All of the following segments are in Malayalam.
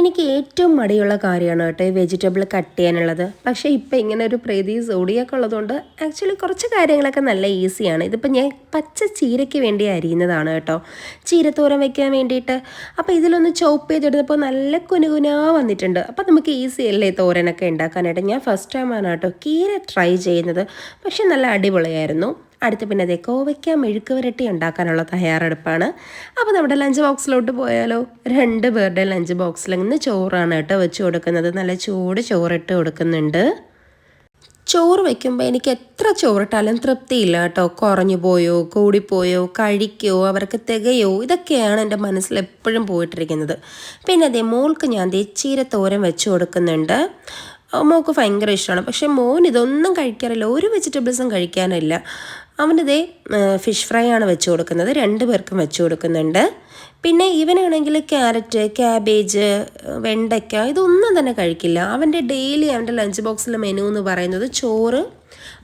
എനിക്ക് ഏറ്റവും മടിയുള്ള കാര്യമാണ് കേട്ടോ ഈ വെജിറ്റബിൾ കട്ട് ചെയ്യാനുള്ളത്. പക്ഷേ ഇപ്പം ഇങ്ങനെ ഒരു പ്രീതി സോഡിയൊക്കെ ഉള്ളതുകൊണ്ട് ആക്ച്വലി കുറച്ച് കാര്യങ്ങളൊക്കെ നല്ല ഈസിയാണ് ഇതിപ്പോൾ ഞാൻ പച്ച ചീരയ്ക്ക് വേണ്ടി അരിയുന്നതാണ് കേട്ടോ. ചീരത്തോരൻ വെക്കാൻ വേണ്ടിയിട്ട്. അപ്പോൾ ഇതിലൊന്ന് ചോപ്പ് ചെയ്തെടുത്തപ്പോൾ നല്ല കുനുകുനാ വന്നിട്ടുണ്ട്. അപ്പോൾ നമുക്ക് ഈസി അല്ലേ തോരനൊക്കെ ഉണ്ടാക്കാനായിട്ട്? ഞാൻ ഫസ്റ്റ് ടൈമാണ് കേട്ടോ കീര ട്രൈ ചെയ്യുന്നത്. പക്ഷേ നല്ല അടിപൊളിയായിരുന്നു. അടുത്ത് പിന്നെ അതേ കോവയ്ക്ക മെഴുക്ക് വരട്ടി ഉണ്ടാക്കാനുള്ള തയ്യാറെടുപ്പാണ്. അപ്പോൾ നമ്മുടെ ലഞ്ച് ബോക്സിലോട്ട് പോയാലോ? രണ്ട് പേരുടെ ലഞ്ച് ബോക്സിൽ നിന്ന് ചോറാണ് കേട്ടോ വെച്ച് കൊടുക്കുന്നത്. നല്ല ചൂട് ചോറിട്ട് കൊടുക്കുന്നുണ്ട്. ചോറ് വയ്ക്കുമ്പോൾ എനിക്ക് എത്ര ചോറിട്ടാലും തൃപ്തിയില്ല കേട്ടോ. കുറഞ്ഞു പോയോ കൂടിപ്പോയോ കഴിക്കോ അവർക്ക് തികയോ ഇതൊക്കെയാണ് എന്റെ മനസ്സിൽ എപ്പോഴും പോയിട്ടിരിക്കുന്നത്. പിന്നെ അതേ മോൾക്ക് ഞാൻ ദേ ചീരത്തോരൻ വെച്ച് കൊടുക്കുന്നുണ്ട്. മോൾക്ക് ഭയങ്കര ഇഷ്ടമാണ് പക്ഷെ മോൻ ഇതൊന്നും കഴിക്കാറില്ല. ഒരു വെജിറ്റബിൾസും കഴിക്കാനില്ല. അവനിതേ ഫിഷ് ഫ്രൈ ആണ് വെച്ച് കൊടുക്കുന്നത്. രണ്ട് പേർക്കും വെച്ച് കൊടുക്കുന്നുണ്ട്. പിന്നെ ഇവനാണെങ്കിൽ ക്യാരറ്റ് ക്യാബേജ് വെണ്ടയ്ക്ക ഇതൊന്നും തന്നെ കഴിക്കില്ല. അവന്റെ ഡെയിലി അവന്റെ ലഞ്ച് ബോക്സിലെ മെനു എന്ന് പറയുന്നത് ചോറ്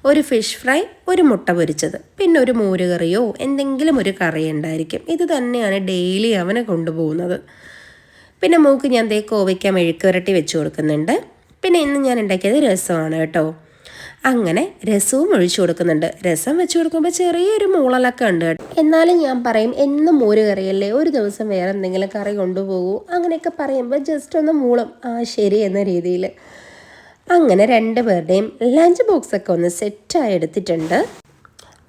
ഒരു ഫിഷ് ഫ്രൈ ഒരു മുട്ട പൊരിച്ചത്. പിന്നെ ഒരു മോരുകറിയോ എന്തെങ്കിലും ഒരു കറി ഉണ്ടായിരിക്കും. ഇത് തന്നെയാണ് ഡെയിലി അവനെ കൊണ്ടുപോകുന്നത്. പിന്നെ മൂക്ക് ഞാൻ ദേ കോവയ്ക്ക മെഴുക്ക് വരട്ടി വെച്ച് കൊടുക്കുന്നുണ്ട്. പിന്നെ ഇന്ന് ഞാൻ ഉണ്ടാക്കിയത് രസമാണ് കേട്ടോ. അങ്ങനെ രസവും ഒഴിച്ചു കൊടുക്കുന്നുണ്ട്. രസം വെച്ച് കൊടുക്കുമ്പോൾ ചെറിയൊരു മൂളലൊക്കെ ഉണ്ട് എന്നാലും ഞാൻ പറയും എന്നും മോര് കറിയല്ലേ? ഒരു ദിവസം വേറെ എന്തെങ്കിലും കറി കൊണ്ടുപോകൂ. അങ്ങനെയൊക്കെ പറയുമ്പോൾ ജസ്റ്റ് ഒന്ന് മൂളും. ആ ശരി എന്ന രീതിയിൽ അങ്ങനെ രണ്ട് പേരുടെയും ലഞ്ച് ബോക്സൊക്കെ ഒന്ന് സെറ്റായി എടുത്തിട്ടുണ്ട്.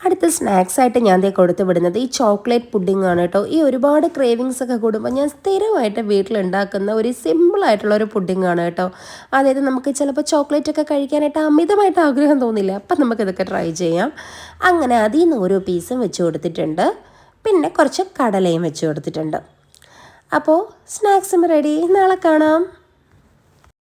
അടുത്ത സ്നാക്സ് ആയിട്ട് ഞാൻ ദേ കൊടുത്തു വിടുന്നത്. ഈ ചോക്ലേറ്റ് പുഡിംഗ് ആണ് കേട്ടോ. ഈ ഒരുപാട് ക്രേവിങ്സ് ഒക്കെ കൂടുമ്പോൾ ഞാൻ സ്ഥിരമായിട്ട് വീട്ടിലുണ്ടാക്കുന്ന ഒരു സിമ്പിൾ ആയിട്ടുള്ള ഒരു പുഡിംഗ് ആണ് കേട്ടോ. അതായത് നമുക്ക് ചിലപ്പോൾ ചോക്ലേറ്റ് ഒക്കെ കഴിക്കാനായിട്ട് അമിതമായിട്ട് ആഗ്രഹം തോന്നില്ല. അപ്പം നമുക്കിതൊക്കെ ട്രൈ ചെയ്യാം. അങ്ങനെ അതിൽ നിന്ന് ഓരോ പീസും വെച്ച് കൊടുത്തിട്ടുണ്ട്. പിന്നെ കുറച്ച് കടലയും വെച്ച് കൊടുത്തിട്ടുണ്ട്. അപ്പോൾ സ്നാക്സും റെഡി നാളെ കാണാം.